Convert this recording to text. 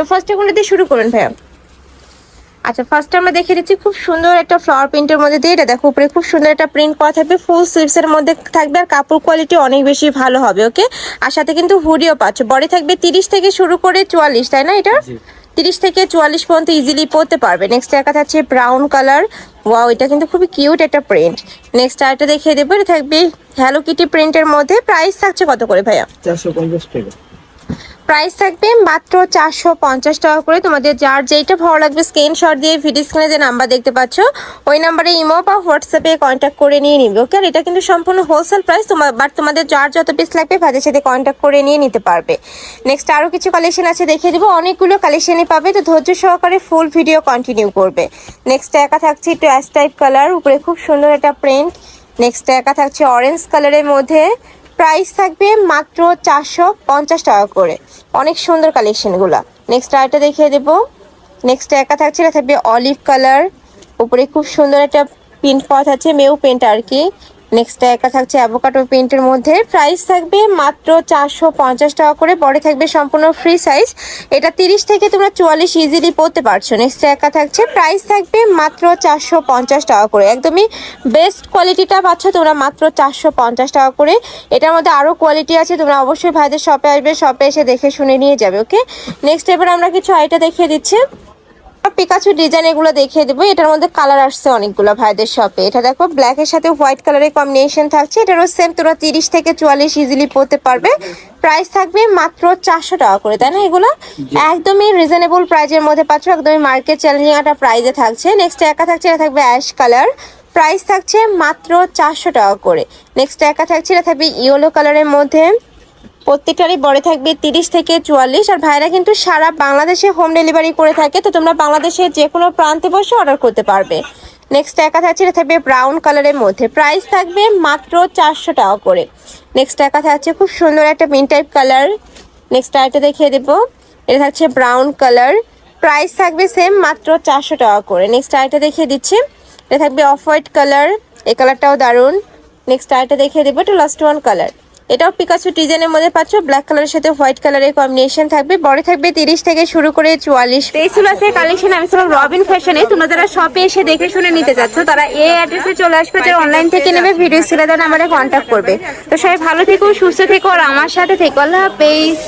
তো ফার্স্ট এগুলো দিয়ে শুরু করুন ভাইয়া? আচ্ছা ফার্স্ট আমরা দেখে দিচ্ছি খুব সুন্দর একটা ফ্লাওয়ার প্রিন্টের মধ্যে দিয়ে এটা দেখো উপরে খুব সুন্দর একটা প্রিন্ট করা থাকবে ফুল স্লিভস এর মধ্যে থাকবে আর কাপড় কোয়ালিটি অনেক বেশি ভালো হবে ওকে আর সাথে কিন্তু হুডিও পাচ্ছ। বডি থাকবে তিরিশ থেকে শুরু করে চুয়াল্লিশ তাই না এটা? তিরিশ থেকে চুয়াল্লিশ পর্যন্ত ইজিলি পরতে পারবে। নেক্সট এর কাছে আছে ব্রাউন কালার ওয়াও এটা কিন্তু খুবই কিউট একটা প্রিন্ট নেক্সট আরেকটা দেখিয়ে দেবো এটা থাকবে হ্যালো কিটি প্রিন্টের মধ্যে। প্রাইস থাকছে কত করে ভাইয়া? চারশো পঞ্চাশ টাকা। প্রাইস থাকবে মাত্র চারশো পঞ্চাশ টাকা করে। তোমাদের যার যেইটা ভালো লাগবে স্ক্রিনশট দিয়ে ভিডিও স্ক্রিনে যে নাম্বার দেখতে পাচ্ছ, ওই নাম্বারে ইমো বা হোয়াটসঅ্যাপে কন্ট্যাক্ট করে নিয়ে নিবে ওকে আর এটা কিন্তু সম্পূর্ণ হোলসেল প্রাইস তোমার বাট তোমাদের যার যত পিস লাগবে ভাইদের সাথে কন্ট্যাক্ট করে নিয়ে নিতে পারবে। নেক্সট আরও কিছু কালেকশন আছে দেখিয়ে দেবো। অনেকগুলো কালেকশনই পাবে, তো ধৈর্য সহকারে ফুল ভিডিও কন্টিনিউ করবে। নেক্সট একা থাকছে একটু অ্যাশ টাইপ কালার উপরে খুব সুন্দর একটা প্রিন্ট নেক্সট একা থাকছে অরেঞ্জ কালারের মধ্যে। প্রাইস থাকবে মাত্র চারশো পঞ্চাশ টাকা করে। অনেক সুন্দর কালেকশনগুলো নেক্সট আরেকটা দেখিয়ে দেবো। নেক্সট একা থাকছে থাকবে অলিভ কালার উপরে খুব সুন্দর একটা প্রিন্ট পাওয়া থাকছে মেউ প্রিন্ট আর কি। নেক্সট একা থাকছে অ্যাভোকাটো প্রিন্টের মধ্যে। প্রাইস থাকবে মাত্র চারশো পঞ্চাশ টাকা করে। বডি থাকবে সম্পূর্ণ ফ্রি সাইজ এটা তিরিশ থেকে তোমরা চুয়াল্লিশ ইজিলি পড়তে পারছ। নেক্সট একা থাকছে প্রাইস থাকবে মাত্র চারশো পঞ্চাশ টাকা করে। একদমই বেস্ট কোয়ালিটিটা পাচ্ছ তোমরা মাত্র চারশো পঞ্চাশ টাকা করে। এটার মধ্যে আরও কোয়ালিটি আছে, তোমরা অবশ্যই ভাইদের শপে আসবে শপে এসে দেখে শুনে নিয়ে যাবে ওকে নেক্সট এবার আমরা কিছু আইটা দেখিয়ে দিচ্ছি। পিকাচু ডিজাইন এগুলো দেখিয়ে দেবো। এটার মধ্যে কালার আসছে অনেকগুলো ভাইদের শপে এটা দেখো ব্ল্যাক এর সাথে হোয়াইট কালারের কম্বিনেশন থাকছে। এটারও সেম তোমরা তিরিশ থেকে চুয়াল্লিশ ইজিলি পড়তে পারবে। প্রাইস থাকবে মাত্র চারশো টাকা করে তাই না এগুলো? একদমই রিজনেবল প্রাইজের মধ্যে পাচ্ছ একদমই মার্কেট চ্যালেঞ্জিং একটা প্রাইজে থাকছে। নেক্সট একা থাকছে এটা থাকবে অ্যাশ কালার প্রাইস থাকছে মাত্র চারশো টাকা করে। নেক্সট একা থাকছে এটা থাকবে ইয়েলো কালারের মধ্যে। প্রত্যেকটারই বড় থাকবে তিরিশ থেকে চুয়াল্লিশ, আর ভাইরা কিন্তু সারা বাংলাদেশে হোম ডেলিভারি করে থাকে, তো তোমরা বাংলাদেশের যে কোনো প্রান্তে বসে অর্ডার করতে পারবে। নেক্সট একা থাকছে, এটা থাকবে ব্রাউন কালারের মধ্যে। প্রাইস থাকবে মাত্র চারশো টাকা করে। নেক্সট একা থাকছে খুব সুন্দর একটা মিন টাইপ কালার নেক্সট আরেকটা দেখিয়ে দেবো। এটা থাকছে ব্রাউন কালার প্রাইস থাকবে সেম মাত্র চারশো টাকা করে। নেক্সট আরেকটা দেখিয়ে দিচ্ছি। এটা থাকবে অফ হোয়াইট কালার এই কালারটাও দারুণ। নেক্সট আরেকটা দেখিয়ে দেবো, এটা লাস্ট ওয়ান কালার এটাও পিকাচু ডিজাইনের মধ্যে পাচ্ছ। ব্ল্যাক কালারের সাথে হোয়াইট কালারের কম্বিনেশন থাকবে। বড় থাকবে তিরিশ থেকে শুরু করে চুয়াল্লিশ। এই ছিল আছে কালেকশন আমি ছিলাম রবিন ফ্যাশনে তোমরা যারা শপে এসে দেখে শুনে নিতে যাচ্ছ তারা এই অ্যাড্রেসে চলে আসবে। যারা অনলাইন থেকে নেবে ভিডিও সিলে দেন আমাদের কন্ট্যাক্ট করবে। তো সবাই ভালো থেকো, সুস্থ থেকো, আর আমার সাথে থেকো। আল্লাহ হাফেজ।